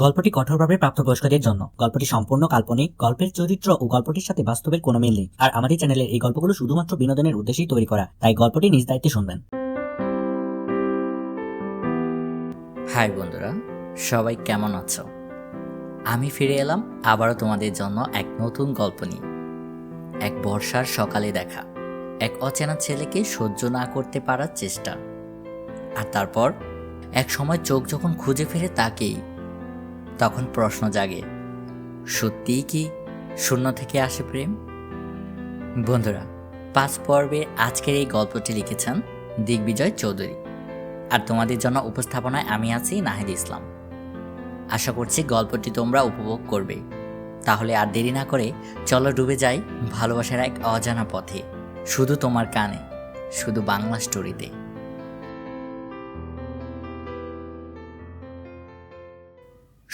গল্পটি কঠোরভাবে প্রাপ্তবয়স্কদের জন্য। গল্পটি সম্পূর্ণ কাল্পনিক, গল্পের চরিত্র ও গল্পটির সাথে বাস্তবের কোনো মিল নেই। আর আমাদের চ্যানেলের এই গল্পগুলো শুধুমাত্র বিনোদনের উদ্দেশ্যেই তৈরি করা, তাই গল্পটি নিজ দায়িত্বে শুনবেন। হাই বন্ধুরা, সবাই কেমন আছো? আমি ফিরে এলাম আবারও তোমাদের জন্য এক নতুন গল্প নিয়ে। এক বর্ষার সকালে দেখা, এক অচেনা ছেলেকে সহ্য না করতে পারার চেষ্টা। আর তারপর, এক সময় চোখ যখন খুঁজে ফিরে তাকেই তখন প্রশ্ন জাগে, সত্যিই কি শূন্য থেকে আসে প্রেম? বন্ধুরা, পাঁচ পর্বে আজকের এই গল্পটি লিখেছেন দিগ্বিজয় চৌধুরী। আর তোমাদের জন্য উপস্থাপনায় আমি আছি নাহিদ ইসলাম। আশা করছি গল্পটি তোমরা উপভোগ করবে। তাহলে আর দেরি না করে চলো ডুবে যাই ভালোবাসার এক অজানা পথে, শুধু তোমার কানে, শুধু বাংলা স্টোরিতে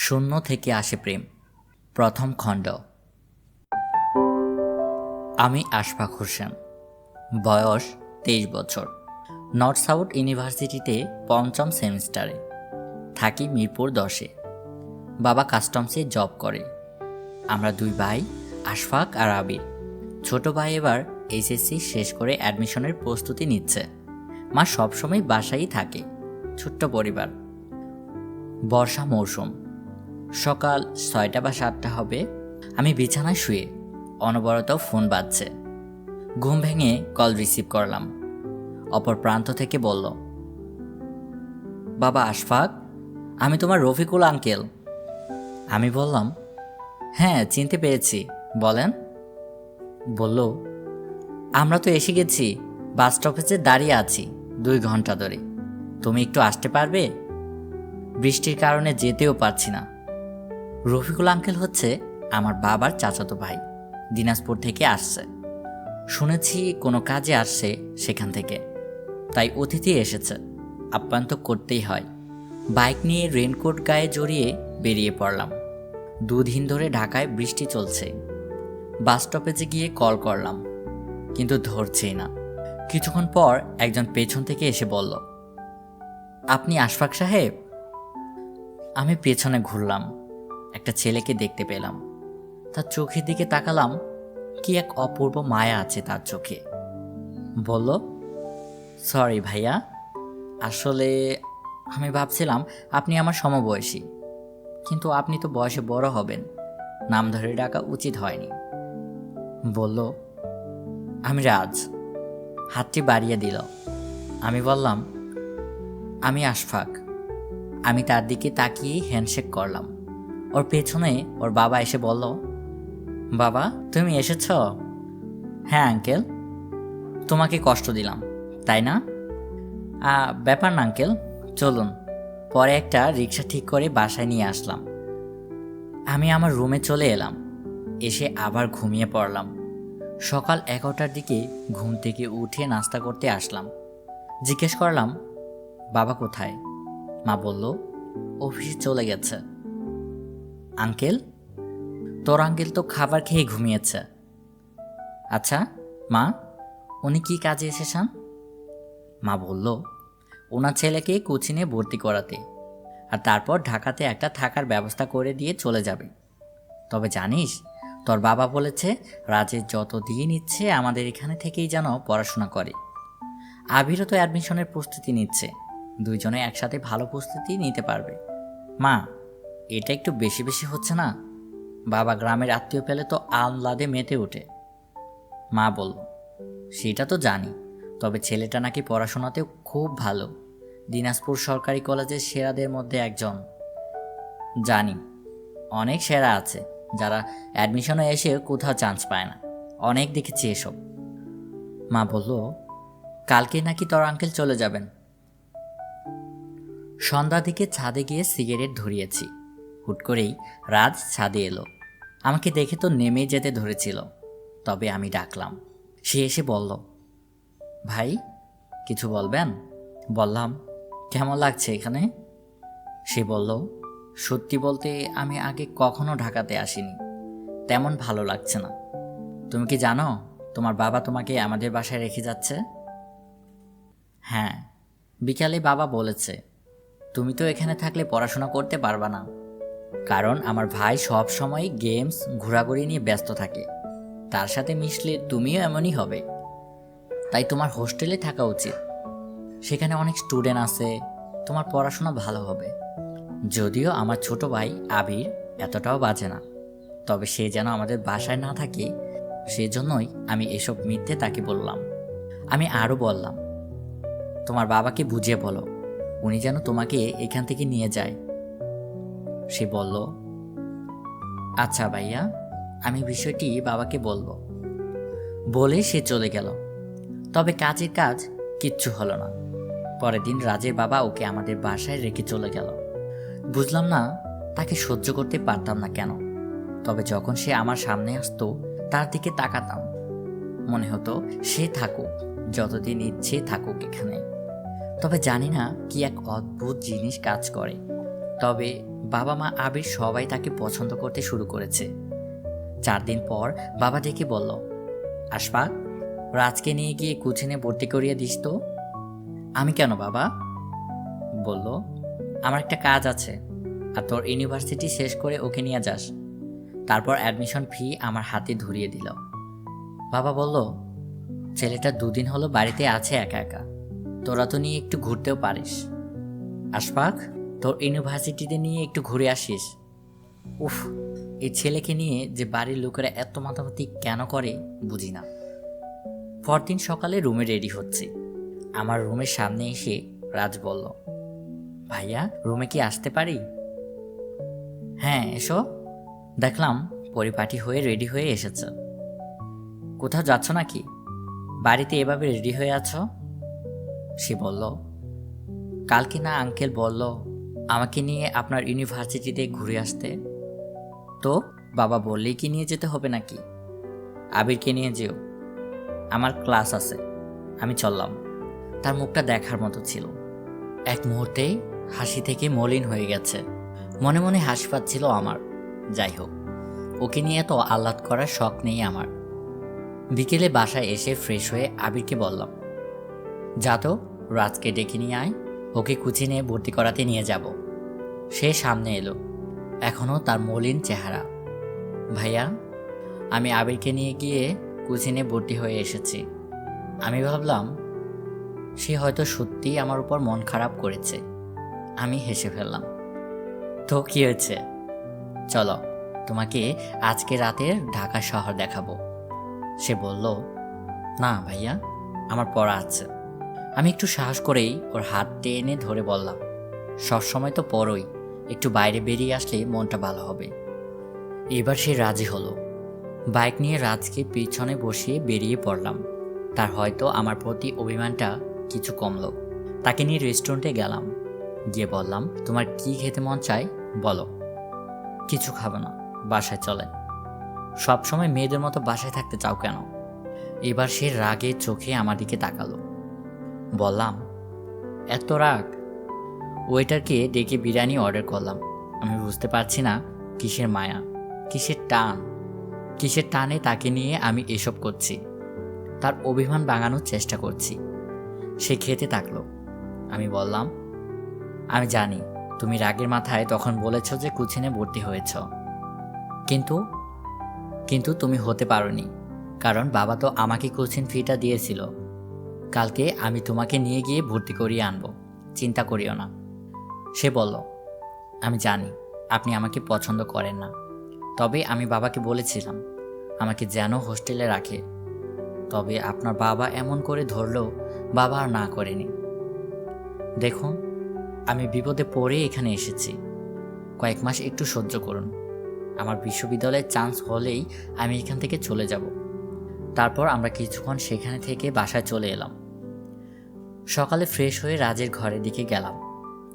শূন্য থেকে আসে প্রেম। প্রথম খণ্ড। আমি আশফাক হোসেন। বয়স তেইশ বছর। নর্থ সাউথ ইউনিভার্সিটিতে পঞ্চম সেমিস্টারে। থাকি মিরপুর দশে। বাবা কাস্টমসে জব করে। আমরা দুই ভাই, আশফাক আর আবির। ছোট ভাই এবার এইচএসসি শেষ করে অ্যাডমিশনের প্রস্তুতি নিচ্ছে। মা সবসময় বাসায় থাকে। ছোট্ট পরিবার। বর্ষা মৌসুম। সকাল ছয়টা বা সাতটা হবে। আমি বিছানায় শুয়ে অনবরত ফোন বাজছে। ঘুম ভেঙে কল রিসিভ করলাম। অপর প্রান্ত থেকে বলল, বাবা আশফাক, আমি তোমার রফিকুল আঙ্কেল। আমি বললাম হ্যাঁ চিনতে পেরেছি, বলেন। বলল, আমরা তো এসে গেছি, বাস স্টপেজে দাঁড়িয়ে আছি, দুই ঘণ্টা ধরে। তুমি একটু আসতে পারবে? বৃষ্টির কারণে যেতেও পারছি না। রফিকুল আঙ্কেল হচ্ছে আমার বাবার চাচাতো ভাই। দিনাজপুর থেকে আসছে। শুনেছি কোনো কাজে আসছে সেখান থেকে। তাই অতিথি এসেছে। আপ্যায়ন তো করতেই হয়। বাইক নিয়ে রেনকোট গায়ে জড়িয়ে বেরিয়ে পড়লাম। দুদিন ধরে ঢাকায় বৃষ্টি চলছে। বাস স্টপেজে গিয়ে কল করলাম। কিন্তু ধরছেই না। কিছুক্ষণ পর একজন পেছন থেকে এসে বলল, আপনি আশফাক সাহেব? আমি পেছনে ঘুরলাম। একটা ছেলেকে দেখতে পেলাম। তার চোখের দিকে তাকালাম, কি এক অপূর্ব মায়া আছে তার চোখে। বলল সরি ভাইয়া, আসলে আমি ভাবছিলাম আপনি আমার সমবয়সী, কিন্তু আপনি তো বয়সে বড় হবেন, নাম ধরে ডাকা উচিত হয়নি। বলল, আমি রাজ, হাতটি বাড়িয়ে দিল। আমি বললাম, আমি আশফাক। আমি তার দিকে তাকিয়ে হ্যান্ডশেক করলাম। ওর পেছনে ওর বাবা এসে বলল, বাবা, তুমি এসেছ? হ্যাঁ আঙ্কেল। তোমাকে কষ্ট দিলাম, তাই না? ব্যাপার না, আঙ্কেল। চলুন, পরে একটা রিক্সা ঠিক করে বাসায় নিয়ে আসলাম। আমি আমার রুমে চলে এলাম, এসে আবার ঘুমিয়ে পড়লাম। সকাল এগারোটার দিকে ঘুম থেকে উঠে নাস্তা করতে আসলাম। জিজ্ঞেস করলাম, বাবা কোথায়? মা বলল, অফিসে চলে গেছে। আঙ্কেল? তোর আঙ্কেল তো খাবার খেয়ে ঘুমিয়েছে। আচ্ছা মা, উনি কি কাজে এসেছেন? মা বলল, ওনার ছেলেকে কোচিনে ভর্তি করাতে আর তারপর ঢাকাতে একটা থাকার ব্যবস্থা করে দিয়ে চলে যাবে। তবে জানিস, তোর বাবা বলেছে, রাজের যত দিন ইচ্ছে আমাদের এখানে থেকেই যেন পড়াশোনা করে। আবিরও তো অ্যাডমিশনের প্রস্তুতি নিচ্ছে। দুইজনে একসাথে ভালো প্রস্তুতি নিতে পারবে। মা এটা একটু বেশি বেশি হচ্ছে না? বাবা গ্রামের আত্মীয় পেলে তো আহ্লাদে মেতে ওঠে। মা বলল, সেটা তো জানি, তবে ছেলেটা নাকি পড়াশোনাতেও খুব ভালো। দিনাজপুর সরকারি কলেজের সেরাদের মধ্যে একজন। জানি, অনেক সেরা আছে, যারা অ্যাডমিশনে এসে কোথাও চান্স পায় না। অনেক দেখেছি এসব। মা বলল, কালকে নাকি তোর আঙ্কেল চলে যাবেন। সন্ধ্যা দিকে ছাদে গিয়ে সিগারেট ধরিয়েছি। হুট করেই রাজ ছাদে এলো। আমাকে দেখে তো নেমে যেতে ধরেছিল, তবে আমি ডাকলাম। সে এসে বলল, ভাই, কিছু বলবেন? বললাম, কেমন লাগছে এখানে? সে বলল, সত্যি বলতে আমি আগে কখনো ঢাকাতে আসিনি। তেমন ভালো লাগছে না। তুমি কি জানো, তোমার বাবা তোমাকে আমাদের বাসায় রেখে যাচ্ছে? হ্যাঁ বিকালে বাবা বলেছে, তুমি তো এখানে থাকলে পড়াশোনা করতে পারবা না। কারণ আমার ভাই সব সময় গেমস, ঘোরাঘুরি নিয়ে ব্যস্ত থাকে। তার সাথে মিশলে তুমিও এমনই হবে। তাই তোমার হোস্টেলে থাকা উচিত। সেখানে অনেক স্টুডেন্ট আছে, তোমার পড়াশোনা ভালো হবে। যদিও আমার ছোট ভাই আবির এতটাও বাজে না। তবে সে যেন আমাদের বাসায় না থাকে, সেজন্যই আমি এসব মিথ্যে তাকে বললাম। আমি আরও বললাম, তোমার বাবাকে বুঝিয়ে বলো, উনি যেন তোমাকে এখান থেকে নিয়ে যায়। সে বলল আচ্ছা ভাইয়া, আমি বিষয়টি বাবাকে বলব। বলে সে চলে গেল। তবে কাজের কাজ কিচ্ছু হলো না। পরের দিন রাজের বাবা ওকে আমাদের বাসায় রেখে চলে গেল। বুঝলাম না তাকে সহ্য করতে পারতাম না কেন। তবে যখন সে আমার সামনে আসতো, তার দিকে তাকাতাম। মনে হতো সে থাকুক, যতদিন ইচ্ছে থাকুক এখানে। তবে জানি না কি এক অদ্ভুত জিনিস কাজ করে। তবে বাবা মা আবির সবাই তাকে পছন্দ করতে শুরু করেছে। চার দিন পর বাবা ডেকে বলল, আশফাক, রাজকে নিয়ে গিয়ে কুচিনে ভর্তি করিয়ে দিস তো। আমি কেন বাবা? বলল, আমার একটা কাজ আছে, আর তোর ইউনিভার্সিটি শেষ করে ওকে নিয়ে যাস। তারপর অ্যাডমিশন ফি আমার হাতে ধরিয়ে দিল। বাবা বলল, ছেলেটা দুদিন হলো বাড়িতে আছে একা একা, তোরা তো নিয়ে একটু ঘুরতেও পারিস। আশফাক? তোর ইউনিভার্সিটিতে নিয়ে একটু ঘুরে আসিস। উফ, এই ছেলেকে নিয়ে যে বাড়ির লোকেরা এত মাতামাতি কেন করে, বুঝি না। পরদিন সকালে রুমে রেডি হচ্ছে। আমার রুমের সামনে এসে রাজ বলল, ভাইয়া, রুমে কি আসতে পারি? হ্যাঁ এসো। দেখলাম পরিপাটি হয়ে রেডি হয়ে এসেছে। কোথাও যাচ্ছ নাকি? বাড়িতে এভাবে রেডি হয়ে আছো? সে বলল, কালকে না আঙ্কেল বলল আমাকে নিয়ে আপনার ইউনিভার্সিটিতে ঘুরে আসতে? তো, বাবা বললেই কি নিয়ে যেতে হবে নাকি? আবিরকে নিয়ে যেও। আমার ক্লাস আছে। আমি চললাম। তার মুখটা দেখার মতো ছিল। এক মুহূর্তেই হাসি থেকে মলিন হয়ে গেছে। মনে মনে হাসি পাচ্ছিল আমার। যাই হোক, ওকে নিয়ে এত আহ্লাদ করার শখ নেই আমার। বিকেলে বাসায় এসে ফ্রেশ হয়ে আবিরকে বললাম, যা তো, রাজকে ডেকে নিয়ে আয়। ওকে কুচিনে ভর্তি করাতে নিয়ে যাব। সে সামনে এলো। এখনও তার মলিন চেহারা। ভাইয়া, আমি আবিরকে নিয়ে গিয়ে কুচিনে ভর্তি হয়ে এসেছি। আমি ভাবলাম, সে হয়তো সত্যিই আমার উপর মন খারাপ করেছে। আমি হেসে ফেললাম, তো কি হয়েছে? চলো, তোমাকে আজকে রাতের ঢাকা শহর দেখাবো। সে বলল, না ভাইয়া, আমার পড়া আছে। আমি একটু সাহস করেই ওর হাত টেনে ধরে বললাম সবসময় তো পরই একটু বাইরে বেরিয়ে আসলে মনটা ভালো হবে। এবার সে রাজি হলো। বাইক নিয়ে রাজকে পিছনে বসিয়ে বেরিয়ে পড়লাম। তার হয়তো আমার প্রতি অভিমানটা কিছু কমলো। তাকে নিয়ে রেস্টুরেন্টে গেলাম। গিয়ে বললাম, তোমার কি খেতে মন চায়? বলো। কিছু খাব না, বাসায় চলেন সবসময় মেয়েদের মতো বাসায় থাকতে চাও কেন? এবার সে রাগে চোখে আমার দিকে তাকালো। বললাম, এত রাগ? ওয়েটারকে ডেকে বিরিয়ানি অর্ডার করলাম। আমি বুঝতে পারছি না কিসের মায়া, কিসের টান, কিসের টানে তাকে নিয়ে আমি এসব করছি। তার অভিমান ভাঙানোর চেষ্টা করছি। সে খেতে থাকল। আমি বললাম, আমি জানি, তুমি রাগের মাথায় তখন বলেছ যে কুচিনে ভর্তি হয়েছ। কিন্তু কিন্তু তুমি হতে পারোনি, কারণ বাবা তো আমাকে কোচিং ফিটা দিয়েছিল। কালকে আমি তোমাকে নিয়ে গিয়ে ভর্তি করিয়ে আনব। চিন্তা করিও না। সে বলল, আমি জানি, আপনি আমাকে পছন্দ করেন না। তবে আমি বাবাকে বলেছিলাম, আমাকে যেন হোস্টেলে রাখে। তবে আপনার বাবা এমন করে ধরলেও বাবা আর না করেনি। দেখুন, আমি বিপদে পড়ে এখানে এসেছি। কয়েক মাস একটু সহ্য করুন। আমার বিশ্ববিদ্যালয়ের চান্স হলেই আমি এখান থেকে চলে যাব। তারপর আমরা কিছুক্ষণ সেখানে থেকে বাসায় চলে এলাম। সকালে ফ্রেশ হয়ে রাজের ঘরের দিকে গেলাম।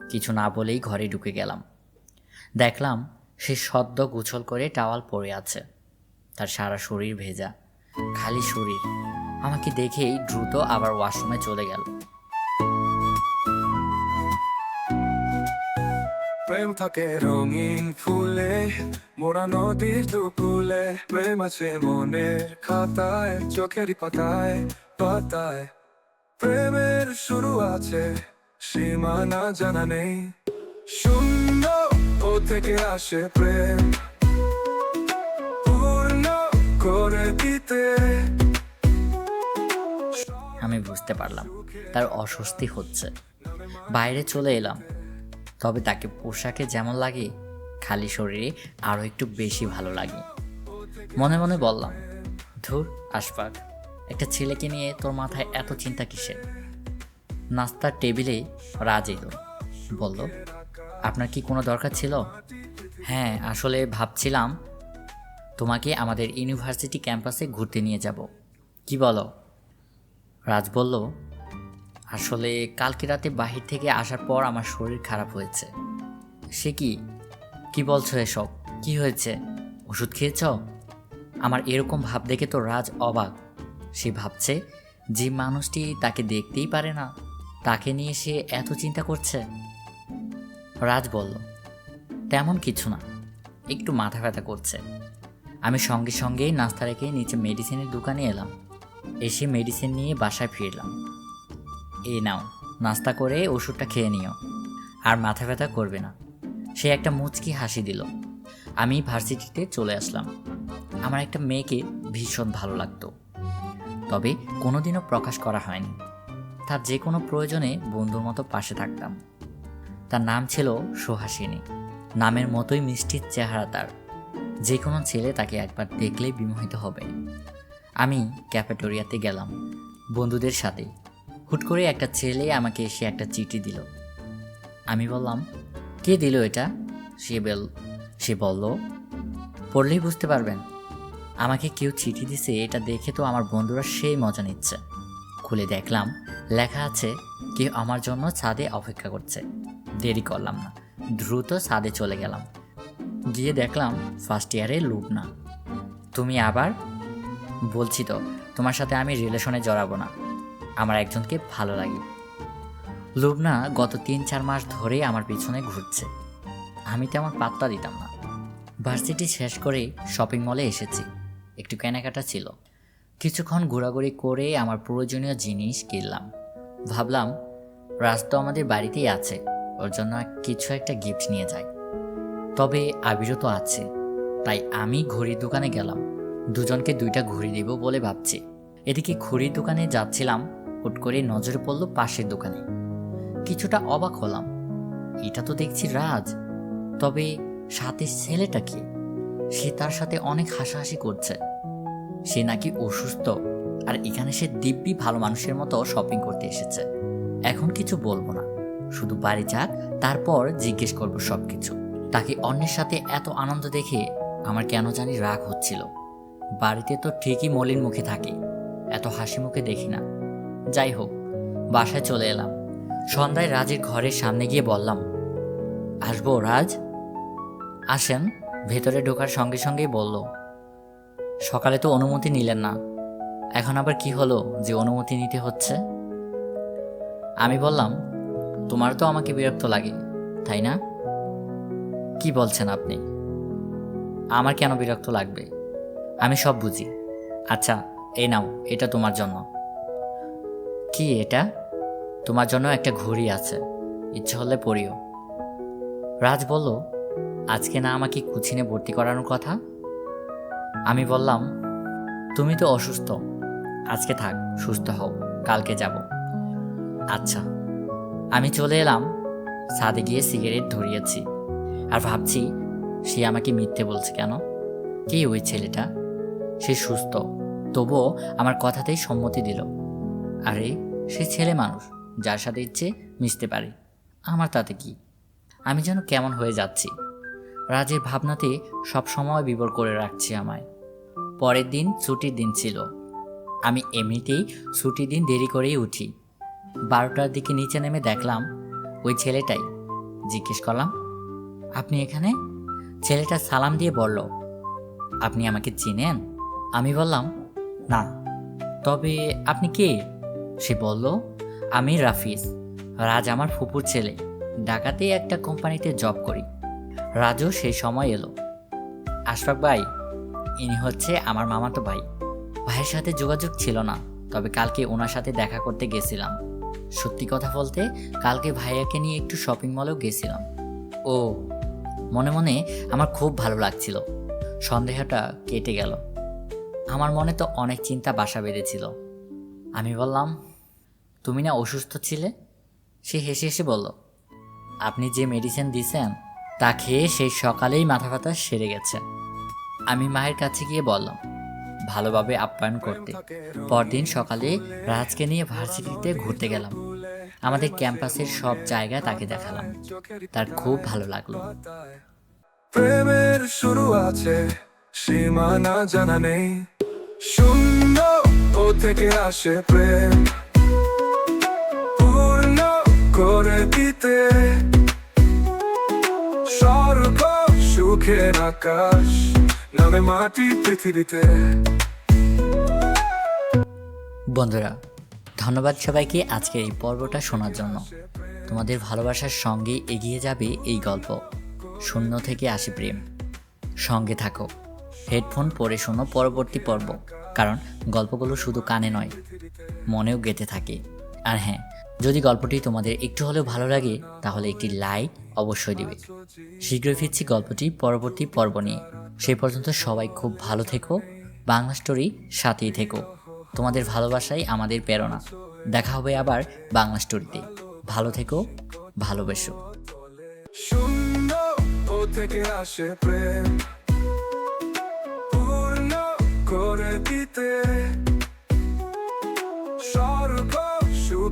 কিছু না বলেই ঘরে ঢুকে গেলাম। দেখলাম সে সদ্য গোছল করে টাওয়াল পরে আছে। তার সারা শরীর ভেজা, খালি শরীর। আমাকে দেখেই দ্রুত আবার ওয়াশরুমে চলে গেল। প্রেম থাকে রঙিন ফুলে, মোরা নদীর দুকুলে, প্রেম আছে মনে খাতায় চোখেরই পাতায় পাতায়। প্রেমের শুরু আছে, সীমানা জানা নেই। শূন্য ও থেকে আসে প্রেম। পূর্ণ করে দিতে। আমি বুঝতে পারলাম, তার অস্বস্তি হচ্ছে। বাইরে চলে এলাম তবে তাকে পোশাকে যেমন লাগে, খালি শরীরে আরও একটু বেশি ভালো লাগে। মনে মনে বললাম, ধুর, আশফাক, একটা ছেলেকে নিয়ে তোর মাথায় এত চিন্তা কিসের? নাস্তার টেবিলে রাজ এলো বলল, আপনার কি কোনো দরকার ছিল? হ্যাঁ আসলে ভাবছিলাম তোমাকে আমাদের ইউনিভার্সিটি ক্যাম্পাসে ঘুরতে নিয়ে যাব। কি বলো? রাজ বলল আসলে কালকে রাতে বাহির থেকে আসার পর আমার শরীর খারাপ হয়েছে। সে কি? কি বলছো এসব? কি হয়েছে? ওষুধ খেয়েছ? আমার এরকম ভাব দেখে তো রাজ অবাক। সে ভাবছে, যে মানুষটি তাকে দেখতেই পারে না, তাকে নিয়ে সে এত চিন্তা করছে। রাজ বলল, তেমন কিছু না, একটু মাথা ব্যথা করছে। আমি সঙ্গে সঙ্গেই নাস্তা রেখে নিচে মেডিসিনের দোকানে এলাম। এসে মেডিসিন নিয়ে বাসায় ফিরলাম। এই নাও, নাস্তা করে ওষুধটা খেয়ে নিও। আর মাথা ব্যথা করবে না। সে একটা মুচকি হাসি দিল। আমি ভার্সিটিতে চলে আসলাম। আমার একটা মেয়েকে ভীষণ ভালো লাগতো। তবে কোনোদিনও প্রকাশ করা হয়নি। তার যে কোনো প্রয়োজনে বন্ধুর মতো পাশে থাকতাম। তার নাম ছিল সুহাসিনী। নামের মতোই মিষ্টির চেহারা তার। যে কোনো ছেলে তাকে একবার দেখলেই বিমোহিত হবে। আমি ক্যাফেটোরিয়াতে গেলাম। বন্ধুদের সাথে হুট করে একটা ছেলে আমাকে এসে একটা চিঠি দিল। আমি বললাম, কে দিল এটা? সে বল, সে বলল, পড়লেই বুঝতে পারবেন। আমাকে কেউ চিঠি দিছে, এটা দেখে তো আমার বন্ধুরা সেই মজা নিচ্ছে। খুলে দেখলাম, লেখা আছে, কেউ আমার জন্য ছাদে অপেক্ষা করছে। দেরি করলাম না। দ্রুত ছাদে চলে গেলাম। গিয়ে দেখলাম ফার্স্ট ইয়ারে লুবনা তুমি আবার? বলছি তো, তোমার সাথে আমি রিলেশনে জড়াবো না। আমার একজনকে ভালো লাগে। লুবনা গত তিন চার মাস ধরে আমার পিছনে ঘুরছে। আমি তেমন পাত্তা দিতাম না। ভার্সিটি শেষ করে শপিং মলে এসেছি। একটু কেনাকাটা ছিল। কিছুক্ষণ ঘোরাঘুরি করে আমার প্রয়োজনীয় জিনিস কিনলাম। ভাবলাম, রাজ তো আমাদের বাড়িতেই আছে। ওর জন্য কিছু একটা গিফট নিয়ে যাই। তবে আবিরও তো আছে। তাই আমি ঘড়ির দোকানে গেলাম। দুজনকে দুইটা ঘড়ি দিব বলে ভাবছি। এদিকে ঘড়ির দোকানে যাচ্ছিলাম হুট করে নজরে পড়ল পাশের দোকানে। কিছুটা অবাক হলাম। এটা তো দেখছি রাজ। তবে সাথে ছেলেটা কি? সে তার সাথে অনেক হাসাহাসি করছে। সে নাকি অসুস্থ, আর এখানে সে দিব্যি ভালো মানুষের মতো শপিং করতে এসেছে। এখন কিছু বলব না। শুধু বাড়ি যাক, তারপর জিজ্ঞেস করব সব কিছু তাকে অন্যের সাথে এত আনন্দ দেখে আমার কেন জানি রাগ হচ্ছিল। বাড়িতে তো ঠিকই মলিন মুখে থাকি। এত হাসি মুখে দেখি না। যাই হোক বাসায় চলে এলাম। সন্ধ্যায় রাজের ঘরের সামনে গিয়ে বললাম, আসব রাজ? আসেন, ভেতরে ঢোকার সঙ্গে সঙ্গেই বলল, সকালে তো অনুমতি নিলেন না। এখন আবার কি হলো যে অনুমতি নিতে হচ্ছে? আমি বললাম, তোমার তো আমাকে বিরক্ত লাগে, তাই না? কি বলছেন আপনি? আমার কেন বিরক্ত লাগবে? আমি সব বুঝি। আচ্ছা এই নাও, এটা তোমার জন্য। কি এটা? তোমার জন্য একটা ঘড়ি আছে। ইচ্ছে হলে পড়িও রাজ বলল, আজকে না আমাকে কুচিনে ভর্তি করানোর কথা? আমি বললাম, তুমি তো অসুস্থ। আজকে থাক, সুস্থ হও, কালকে যাব। আচ্ছা। আমি চলে এলাম, ছাদে গিয়ে সিগারেট ধরিয়েছি। আর ভাবছি, সে আমাকে মিথ্যে বলছে কেন? কে ওই ছেলেটা? সে সুস্থ। তবুও আমার কথাতেই সম্মতি দিল। আরে, সে ছেলে মানুষ, যার সাথে ইচ্ছে মিশতে পারে। আমার তাতে কি? আমি যেন কেমন হয়ে যাচ্ছি। রাজের ভাবনাতে সবসময় বিবর করে রাখছি আমায়। পরের দিন ছুটির দিন ছিল। আমি এমনিতেই ছুটির দিন দেরি করেই উঠি। বারোটার দিকে নিচে নেমে দেখলাম, ওই ছেলেটাই। জিজ্ঞেস করলাম, আপনি এখানে? ছেলেটা সালাম দিয়ে বলল, আপনি আমাকে চিনেন? আমি বললাম, না। তবে আপনি কে? সে বলল, আমি রাফিজ। রাজ আমার ফুপুর ছেলে। ঢাকাতে একটা কোম্পানিতে জব করি। রাজও সেই সময় এলো। আশফাক ভাই, ইনি হচ্ছে আমার মামাতো ভাই। ভাইয়ের সাথে যোগাযোগ ছিল না, তবে কালকে ওনার সাথে দেখা করতে গেছিলাম। সত্যি কথা বলতে, কালকে ভাইয়াকে নিয়ে একটু শপিং মলেও গেছিলাম। ও, মনে মনে আমার খুব ভালো লাগছিল। সন্দেহটা কেটে গেল। আমার মনে তো অনেক চিন্তা বাসা বেঁধেছিল। আমি বললাম তুমি না অসুস্থ ছিলে? সে হেসে হেসে বলল, আপনি যে মেডিসিন দিয়েছেন তা খেয়ে সেই সকালেই মাথা ব্যথা সেরে গেছে। আমি মায়ের কাছে গিয়ে বললাম, ভালোভাবে আপ্যায়ন করতে। পরদিন সকালে রাজকে নিয়ে ভার্সিটিতে ঘুরতে গেলাম। আমাদের ক্যাম্পাসের সব জায়গায় তাকে দেখালাম। তার খুব ভালো লাগল। প্রেমের শুরু আছে, সীমানা জানা নেই। শূন্য ও থেকে আসে প্রেম। করে দিতে। স্বর্গ সুখের আকাশ নামে মাটি পৃথিবীতে। বন্ধুরা, ধন্যবাদ সবাইকে আজকের এই পর্বটা শোনার জন্য। তোমাদের ভালোবাসার সঙ্গে এগিয়ে যাবে এই গল্প। শূন্য থেকে আসে প্রেম। সঙ্গে থাকো। হেডফোন পরে শোনো পরবর্তী পর্ব, কারণ গল্পগুলো শুধু কানে নয়, মনেও গেঁথে থাকে। আর হ্যাঁ যদি গল্পটি তোমাদের একটু হলেও ভালো লাগে, তাহলে একটি লাইক অবশ্যই দিবে। শীঘ্রই ফিরছি গল্পটি পরবর্তী পর্ব নিয়ে। সেই পর্যন্ত সবাই খুব ভালো থেকো, বাংলা স্টোরি সাথেই থেকো। তোমাদের ভালোবাসাই আমাদের প্রেরণা। দেখা হবে আবার বাংলা স্টোরিতে ভালো থেকো, ভালোবেসো। থেকে আসে প্রেম। পূর্ণ করে দিতে।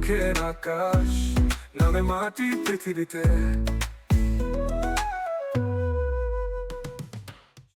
সুখের আকাশ নামে মাটি পৃথিবীতে।